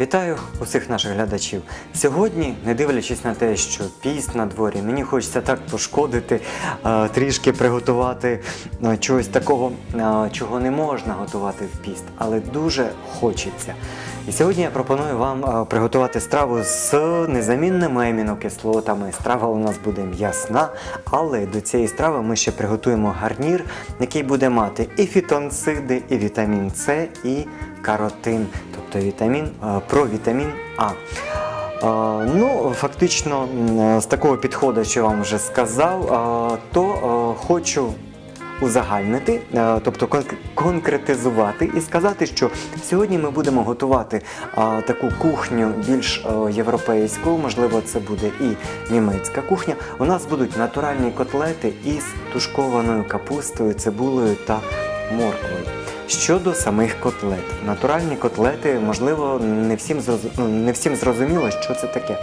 Вітаю усіх наших глядачів. Сьогодні, не дивлячись на те, що піст на дворі, мені хочеться так пошкодити, трішки приготувати чогось такого, чого не можна готувати в піст, але дуже хочеться. І сьогодні я пропоную вам приготувати страву з незамінними амінокислотами. Страва у нас буде м'ясна, але до цієї страви ми ще приготуємо гарнір, який буде мати і фітонциди, і вітамін С, і каротин, тобто вітамін, е, провітамін А. Е, Ну, фактично, е, з такого підходу, що я вам вже сказав, то хочу узагальнити, тобто конкретизувати і сказати, що сьогодні ми будемо готувати таку кухню більш європейську, можливо, це буде і німецька кухня. У нас будуть натуральні котлети із тушкованою капустою, цибулею та морквою. Щодо самих котлет, натуральні котлети, можливо, не всім ну, не всім зрозуміло, що це таке.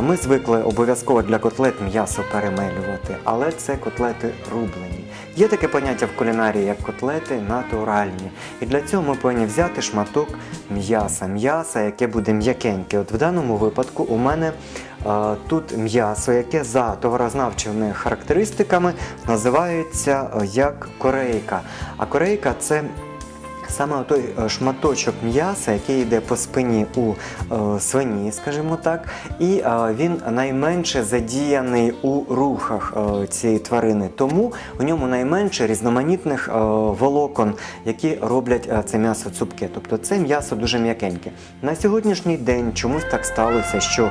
Ми звикли обов'язково для котлет м'ясо перемелювати, але це котлети рублені. Є таке поняття в кулінарії, як котлети натуральні. І для цього ми повинні взяти шматок м'яса. М'яса, яке буде м'якеньке. От в даному випадку у мене е, тут м'ясо, яке за товарознавчими характеристиками називається як корейка. А корейка це Саме той е, шматочок м'яса, який йде по спині у е, свині, скажімо так, і е, він найменше задіяний у рухах цієї тварини. Тому у ньому найменше різноманітних волокон, які роблять це м'ясо цупке. Тобто це м'ясо дуже м'якеньке. На сьогоднішній день чомусь так сталося, що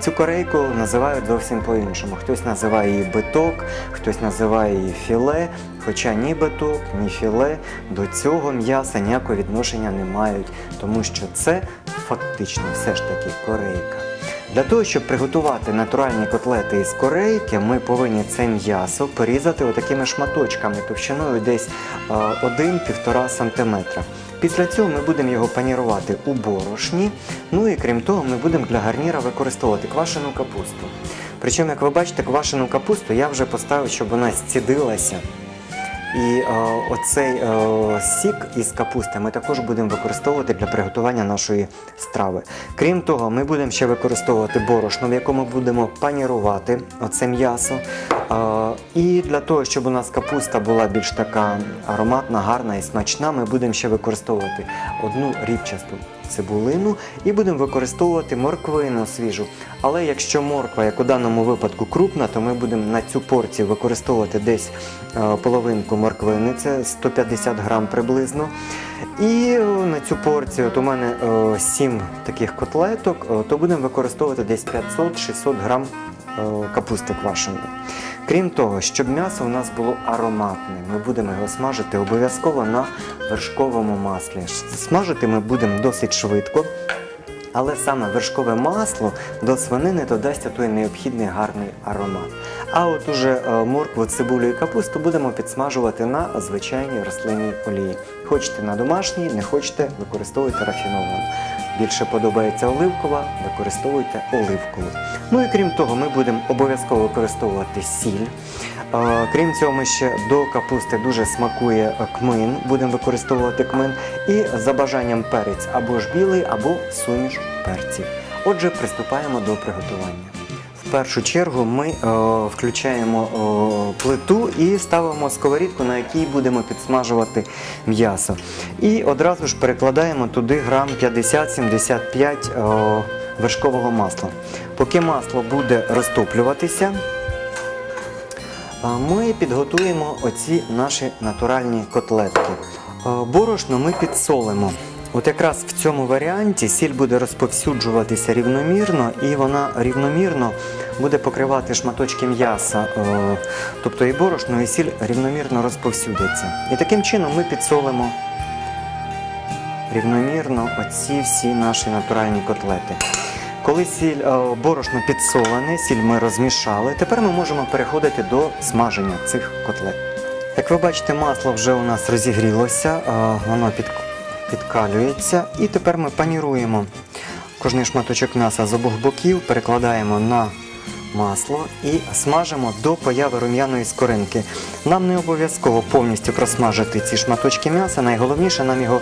цю корейку називають зовсім по-іншому. Хтось називає її биток, хтось називає її філе. Хоча ні биток, ні філе до цього м'яса ніякого відношення не мають, тому що це фактично все ж таки корейка. Для того, щоб приготувати натуральні котлети із корейки, ми повинні це м'ясо порізати отакими шматочками товщиною десь е, 1-1,5 см. Після цього ми будемо його панірувати у борошні. Ну і крім того, ми будемо для гарніра використовувати квашену капусту. Причому, як ви бачите, квашену капусту я вже поставив, щоб вона зцідилася. І е, оцей е, сік із капусти ми також будемо використовувати для приготування нашої страви. Крім того, ми будемо ще використовувати борошно, в якому будемо панірувати оце м'ясо. Е, і для того, щоб у нас капуста була більш така ароматна, гарна і смачна, ми будемо ще використовувати одну рібчасту цибулину і будемо використовувати морквину свіжу. Але якщо морква, як у даному випадку, крупна, то ми будемо на цю порцію використовувати десь е, половинку морквини, це 150 грам приблизно. І е, на цю порцію, от у мене 7 таких котлеток, е, то будемо використовувати десь 500-600 грам е, капусти квашеної. Крім того, щоб м'ясо у нас було ароматне, ми будемо його смажити обов'язково на вершковому маслі. Смажити ми будемо досить швидко. Але саме вершкове масло до свинини додасть той необхідний гарний аромат. А от уже е, моркву, цибулю і капусту будемо підсмажувати на звичайній рослинній олії. Хочете на домашній, не хочете, використовуйте рафіновану. Більше подобається оливкова, використовуйте оливкову. Ну і крім того, ми будемо обов'язково використовувати сіль. Крім цього, ми ще до капусти дуже смакує кмин, будемо використовувати кмин. І за бажанням перець або ж білий, або суміш перців. Отже, приступаємо до приготування. В першу чергу ми е, включаємо е, плиту і ставимо сковорідку, на якій будемо підсмажувати м'ясо. І одразу ж перекладаємо туди грам 50-75 е, вершкового масла. Поки масло буде розтоплюватися, Ми підготуємо оці наші натуральні котлетки. Борошно ми підсолимо. От якраз в цьому варіанті сіль буде розповсюджуватися рівномірно, і вона рівномірно буде покривати шматочки м'яса. е, Тобто і борошно, і сіль рівномірно розповсюдяться. І таким чином ми підсолимо рівномірно оці всі наші натуральні котлети. Коли сіль е, борошно підсолене, сіль ми розмішали, тепер ми можемо переходити до смаження цих котлет. Як ви бачите, масло вже у нас розігрілося, е, воно підкалюється. І тепер ми паніруємо кожний шматочок м'яса з обох боків, перекладаємо на масло і смажимо до появи рум'яної скоринки. Нам не обов'язково повністю просмажити ці шматочки м'яса, найголовніше нам його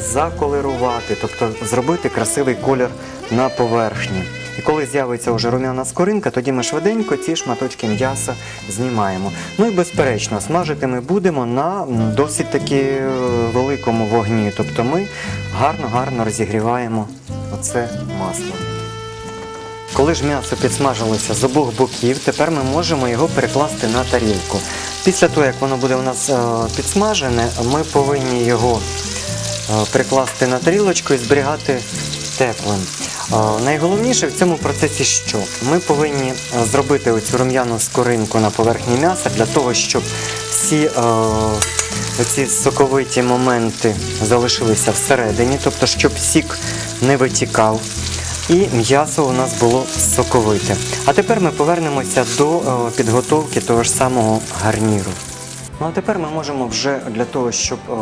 заколерувати, тобто зробити красивий колір на поверхні. І коли з'явиться вже рум'яна скоринка, тоді ми швиденько ці шматочки м'яса знімаємо. Ну і безперечно, смажити ми будемо на досить таки е, великому вогні. Тобто ми гарно-гарно розігріваємо оце масло. Коли ж м'ясо підсмажилося з обох боків, тепер ми можемо його перекласти на тарілку. Після того, як воно буде у нас е, підсмажене, ми повинні його е, перекласти на тарілочку і зберігати теплим. Е, Найголовніше в цьому процесі що? Ми повинні зробити оцю рум'яну скоринку на поверхні м'яса для того, щоб всі оці соковиті моменти залишилися всередині, тобто щоб сік не витікав і м'ясо у нас було соковите. А тепер ми повернемося до е, підготовки того ж самого гарніру. Ну а тепер ми можемо вже для того, щоб е,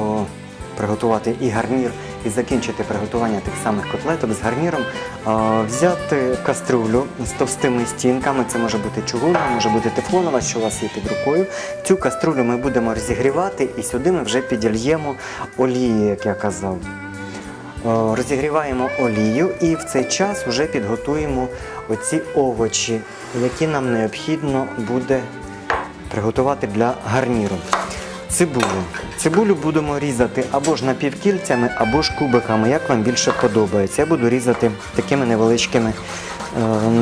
приготувати і гарнір, і закінчити приготування тих самих котлеток з гарніром, е, взяти каструлю з товстими стінками. Це може бути чугунна, може бути тефлонова, що у вас є під рукою. Цю каструлю ми будемо розігрівати, і сюди ми вже підільємо олії, як я казав. Е, Розігріваємо олію і в цей час вже підготуємо оці овочі, які нам необхідно буде приготувати для гарніру. Цибулю. Цибулю будемо різати або ж напівкільцями, або ж кубиками, як вам більше подобається. Я буду різати такими невеличкими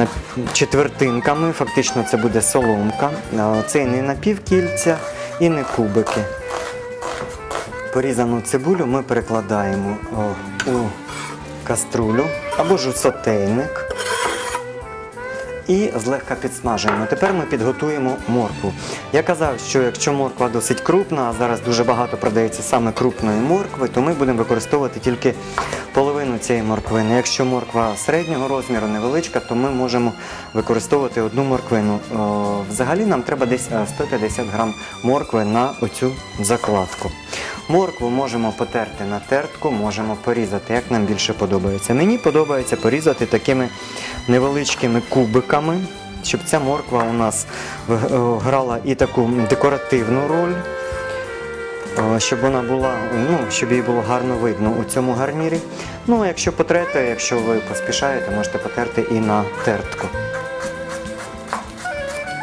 е, четвертинками. Фактично це буде соломка. Е, Це не напівкільця, і не кубики. Порізану цибулю ми перекладаємо у каструлю або ж у сотейник і злегка підсмажуємо. Тепер ми підготуємо моркву. Я казав, що якщо морква досить крупна, а зараз дуже багато продається саме крупної моркви, то ми будемо використовувати тільки половину цієї морквини. Якщо морква середнього розміру, невеличка, то ми можемо використовувати одну морквину. Взагалі нам треба десь е, 150 грам моркви на оцю закладку. Моркву можемо потерти на тертку, можемо порізати, як нам більше подобається. Мені подобається порізати такими невеличкими кубиками, щоб ця морква у нас е, грала і таку декоративну роль. е, Щоб вона була, ну, щоб її було гарно видно у цьому гарнірі. Ну, а якщо потрете, якщо ви поспішаєте, можете потерти і на тертку.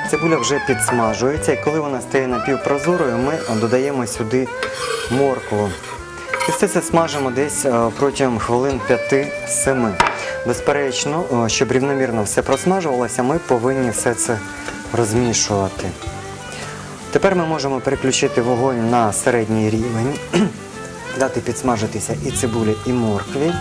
Цибуля вже підсмажується, і коли вона стає напівпрозорою, ми додаємо сюди моркву. І все це смажимо десь е, протягом хвилин 5-7. Безперечно, е, щоб рівномірно все просмажувалося, ми повинні все це розмішувати. Тепер ми можемо переключити вогонь на середній рівень, дати підсмажитися і цибулі, і моркві.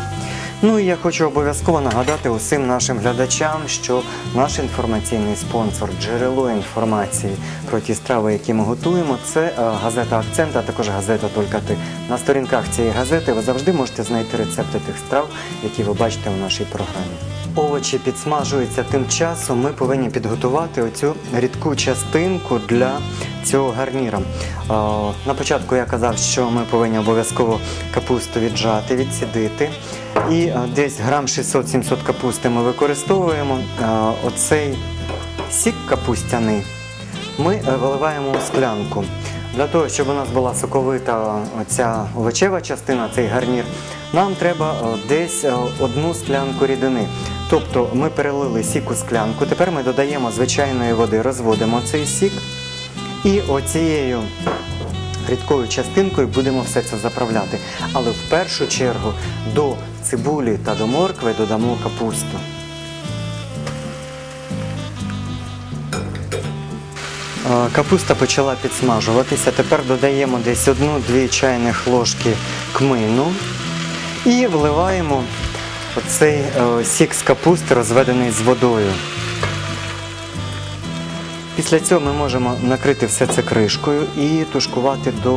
Ну і я хочу обов'язково нагадати усім нашим глядачам, що наш інформаційний спонсор, джерело інформації про ті страви, які ми готуємо, це е, газета Акцент, а також газета «Тільки ти». На сторінках цієї газети ви завжди можете знайти рецепти тих страв, які ви бачите у нашій програмі. Овочі підсмажуються тим часом. Ми повинні підготувати оцю рідку частинку для цього гарніра. Е, На початку я казав, що ми повинні обов'язково капусту віджати, відсідити. І е, десь грам 600-700 капусти ми використовуємо. Е, Оцей сік капустяний ми е, виливаємо у склянку. Для того, щоб у нас була соковита ця овочева частина, цей гарнір, нам треба десь одну склянку рідини. Тобто ми перелили сік у склянку, тепер ми додаємо звичайної води, розводимо цей сік і оцією рідкою частинкою будемо все це заправляти. Але в першу чергу до цибулі та до моркви додамо капусту. Капуста почала підсмажуватися. Тепер додаємо десь одну-дві чайних ложки кмину і вливаємо оцей е, сік з капусти, розведений з водою. Після цього ми можемо накрити все це кришкою і тушкувати е,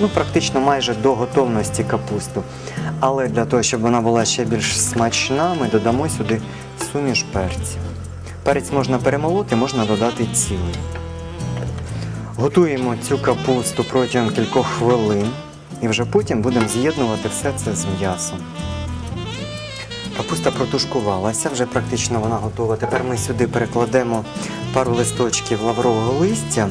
ну, практично майже до готовності капусту. Але для того, щоб вона була ще більш смачна, ми додамо сюди суміш перців. Перець можна перемолоти, можна додати цілий. Готуємо цю капусту протягом кількох хвилин і вже потім будемо з'єднувати все це з м'ясом. Капуста протушкувалася, вже практично вона готова. Тепер ми сюди перекладемо пару листочків лаврового листя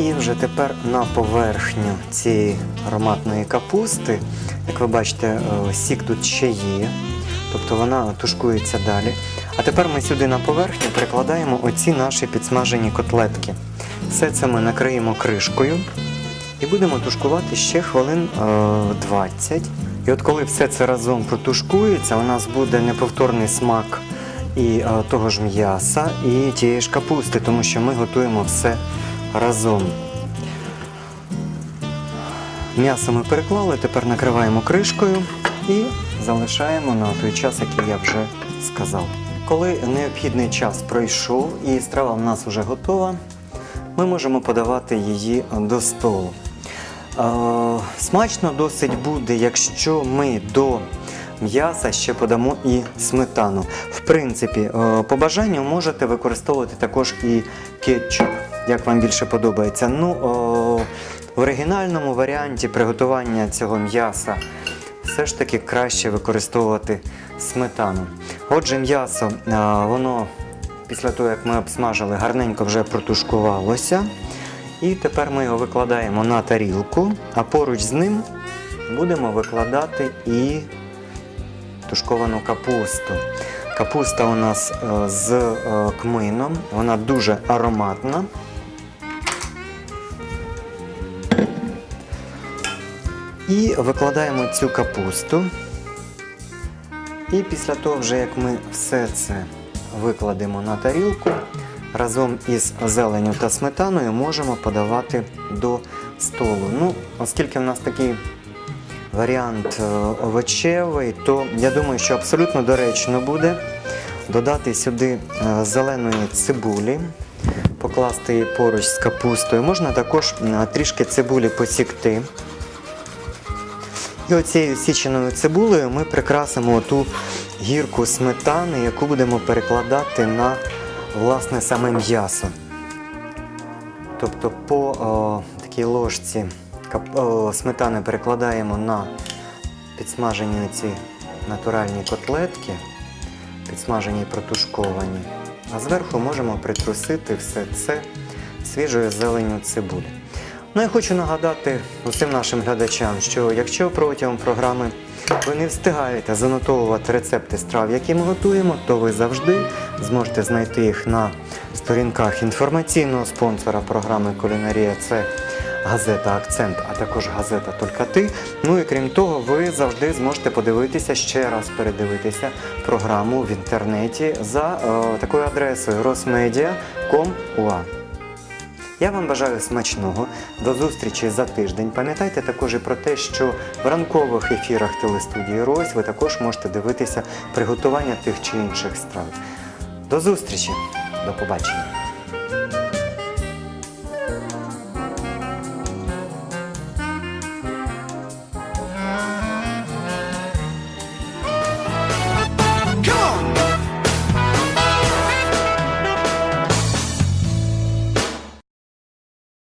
І вже тепер на поверхню цієї ароматної капусти, як ви бачите, е, сік тут ще є, тобто вона тушкується далі. А тепер ми сюди на поверхню перекладаємо оці наші підсмажені котлетки. Все це ми накриємо кришкою і будемо тушкувати ще хвилин е, 20. І от коли все це разом протушкується, у нас буде неповторний смак і е, того ж м'яса, і тієї ж капусти, тому що ми готуємо все разом. М'ясо ми переклали, тепер накриваємо кришкою і залишаємо на той час, який я вже сказав. Коли необхідний час пройшов і страва в нас вже готова, ми можемо подавати її до столу. Е, Смачно досить буде, якщо ми до м'яса ще подамо і сметану. В принципі, е, по бажанню можете використовувати також і кетчуп, як вам більше подобається. Ну, о, в оригінальному варіанті приготування цього м'яса все ж таки краще використовувати сметану. Отже, м'ясо, е, воно після того, як ми обсмажили, гарненько вже протушкувалося. І тепер ми його викладаємо на тарілку, а поруч з ним будемо викладати і тушковану капусту. Капуста у нас е, з е, кмином, вона дуже ароматна. І викладаємо цю капусту. І після того, вже як ми все це викладемо на тарілку, разом із зеленю та сметаною можемо подавати до столу. Ну, оскільки в нас такий варіант е, овочевий, то я думаю, що абсолютно доречно буде додати сюди е, зеленої цибулі, покласти її поруч з капустою. Можна також е, трішки цибулі посікти. І оцією січеною цибулею ми прикрасимо ту гірку сметани, яку будемо перекладати на власне саме м'ясо. Тобто по о, такій ложці о, сметани перекладаємо на підсмажені ці натуральні котлетки, підсмажені і протушковані. А зверху можемо притрусити все це свіжою зеленню цибулі. Ну я хочу нагадати усім нашим глядачам, що якщо протягом програми ви не встигаєте занотовувати рецепти страв, які ми готуємо, то ви завжди зможете знайти їх на сторінках інформаційного спонсора програми Кулінарія. Це газета Акцент, а також газета Тільки ти. Ну і крім того, ви завжди зможете подивитися ще раз передивитися програму в інтернеті за е, такою адресою rosmedia.com.ua. Я вам бажаю смачного. До зустрічі за тиждень. Пам'ятайте також і про те, що в ранкових ефірах телестудії Рось ви також можете дивитися приготування тих чи інших страв. До зустрічі, до побачення.